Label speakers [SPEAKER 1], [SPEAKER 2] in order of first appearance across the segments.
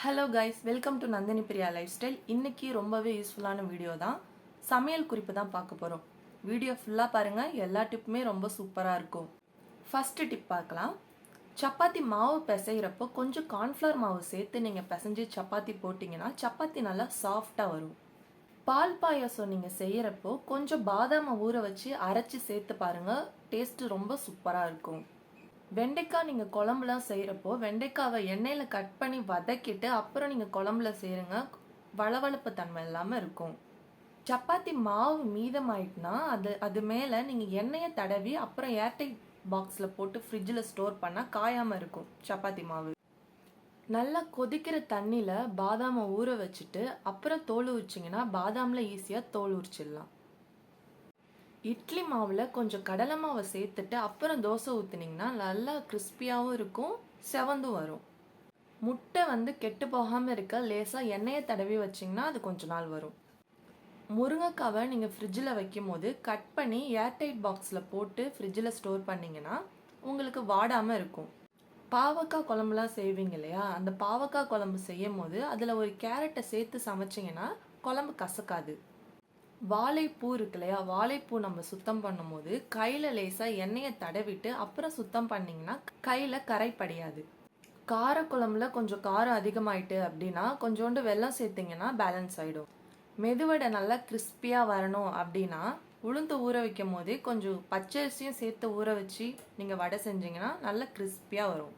[SPEAKER 1] Hello guys welcome to Nandini Priya lifestyle இன்னைக்கு ரொம்பவே யூஸ்ஃபுல்லான வீடியோ தான். சமையல் குறிப்பு தான் பார்க்க போகிறோம் வீடியோ ஃபுல்லாக பாருங்கள் எல்லா டிப்புமே ரொம்ப சூப்பராக இருக்கும். ஃபஸ்ட்டு டிப் பார்க்கலாம். சப்பாத்தி மாவு பிசைகிறப்போ கொஞ்சம் கார்ன்ஃப்ளவர் மாவு சேர்த்து நீங்கள் பிசைஞ்சு சப்பாத்தி போட்டிங்கன்னா சப்பாத்தி நல்லா சாஃப்டாக வரும். பால் பாயாசம் நீங்கள் செய்கிறப்போ கொஞ்சம் பாதாமை ஊற வச்சு அரைச்சி சேர்த்து பாருங்கள் டேஸ்ட்டு ரொம்ப சூப்பராக இருக்கும். வெண்டைக்காய் நீங்கள் குழம்புலாம் செய்கிறப்போ வெண்டைக்காவை எண்ணெயில் கட் பண்ணி வதக்கிட்டு அப்புறம் நீங்கள் குழம்புல செய்கிறங்க வளவளப்பு தன்மை இல்லாமல் இருக்கும். சப்பாத்தி மாவு மீதமாயிட்டுனா அது அது மேலே நீங்கள் எண்ணெயை தடவி அப்புறம் ஏர்டைட் பாக்ஸில் போட்டு ஃப்ரிட்ஜில் ஸ்டோர் பண்ணால் காயாமல் இருக்கும் சப்பாத்தி மாவு. நல்லா கொதிக்கிற தண்ணியில் பாதாமை ஊற வச்சுட்டு அப்புறம் தோல் உரிச்சிங்கன்னா பாதாமில் ஈஸியாக தோல் உரிச்சிடலாம். இட்லி மாவில் கொஞ்சம் கடலை மாவை சேர்த்துட்டு அப்புறம் தோசை ஊற்றுனீங்கன்னா நல்லா கிறிஸ்பியாகவும் இருக்கும் செவந்தும் வரும். முட்டை வந்து கெட்டு போகாமல் இருக்க லேசாக எண்ணெயை தடவி வச்சிங்கன்னா அது கொஞ்ச நாள் வரும். முருங்கைக்காவை நீங்கள் ஃப்ரிட்ஜில் வைக்கும் போது கட் பண்ணி ஏர்டைட் பாக்ஸில் போட்டு ஃப்ரிட்ஜில் ஸ்டோர் பண்ணிங்கன்னா உங்களுக்கு வாடாமல் இருக்கும். பாவக்காய் குழம்புலாம் செய்வீங்க இல்லையா? அந்த பாவக்காய் குழம்பு செய்யும் போது அதில் ஒரு கேரட்டை சேர்த்து சமைச்சிங்கன்னா குழம்பு கசக்காது. வாழைப்பூ இருக்கு இல்லையா? வாழைப்பூ நம்ம சுத்தம் பண்ணும்போது கையில் லேசாக எண்ணெயை தடவிட்டு அப்புறம் சுத்தம் பண்ணிங்கன்னா கையில் கரை படியாது. காரக்குழம்புல கொஞ்சம் காரம் அதிகமாயிட்டு அப்படின்னா கொஞ்சோண்டு வெல்லம் சேர்த்திங்கன்னா பேலன்ஸ் ஆகிடும் மெதுவடை நல்லா கிறிஸ்பியாக வரணும் அப்படின்னா உளுந்து ஊற வைக்கும் போதே கொஞ்சம் பச்சரிசியும் சேர்த்து ஊற வச்சு நீங்கள் வடை செஞ்சீங்கன்னா நல்லா கிறிஸ்பியாக வரும்.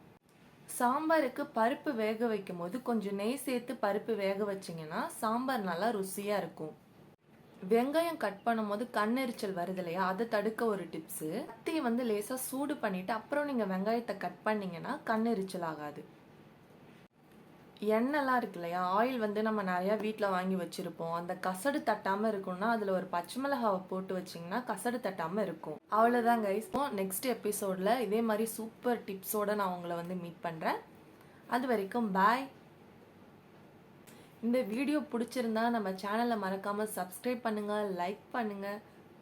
[SPEAKER 1] சாம்பாருக்கு பருப்பு வேக வைக்கும் போது கொஞ்சம் நெய் சேர்த்து பருப்பு வேக வச்சிங்கன்னா சாம்பார் நல்லா ருசியாக இருக்கும். வெங்காயம் கட் பண்ணும்போது கண்ணெரிச்சல் வருது இல்லையா? அதை தடுக்க ஒரு டிப்ஸு கத்தியை வந்து லேசாக சூடு பண்ணிவிட்டு அப்புறம் நீங்கள் வெங்காயத்தை கட் பண்ணிங்கன்னா கண்ணெரிச்சல் ஆகாது. எண்ணெய்லாம் இருக்கு இல்லையா? ஆயில் வந்து நம்ம நிறையா வீட்டில் வாங்கி வச்சுருப்போம். அந்த கசடு தட்டாமல் இருக்கும்னா அதில் ஒரு பச்சை மிளகாவை போட்டு வச்சிங்கன்னா கசடு தட்டாமல் இருக்கும். அவ்வளோதான் கைஸ் நெக்ஸ்ட் எபிசோடில் இதே மாதிரி சூப்பர் டிப்ஸோடு நான் உங்களை வந்து மீட் பண்ணுறேன் அது வரைக்கும் பாய் இந்த வீடியோ பிடிச்சிருந்தா நம்ம சேனலை மறக்காமல் சப்ஸ்கிரைப் பண்ணுங்கள் லைக் பண்ணுங்கள்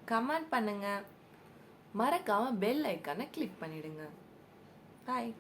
[SPEAKER 1] கமெண்ட் பண்ணுங்கள் மறக்காமல் பெல் ஐக்கானை கிளிக் பண்ணிவிடுங்க பாய்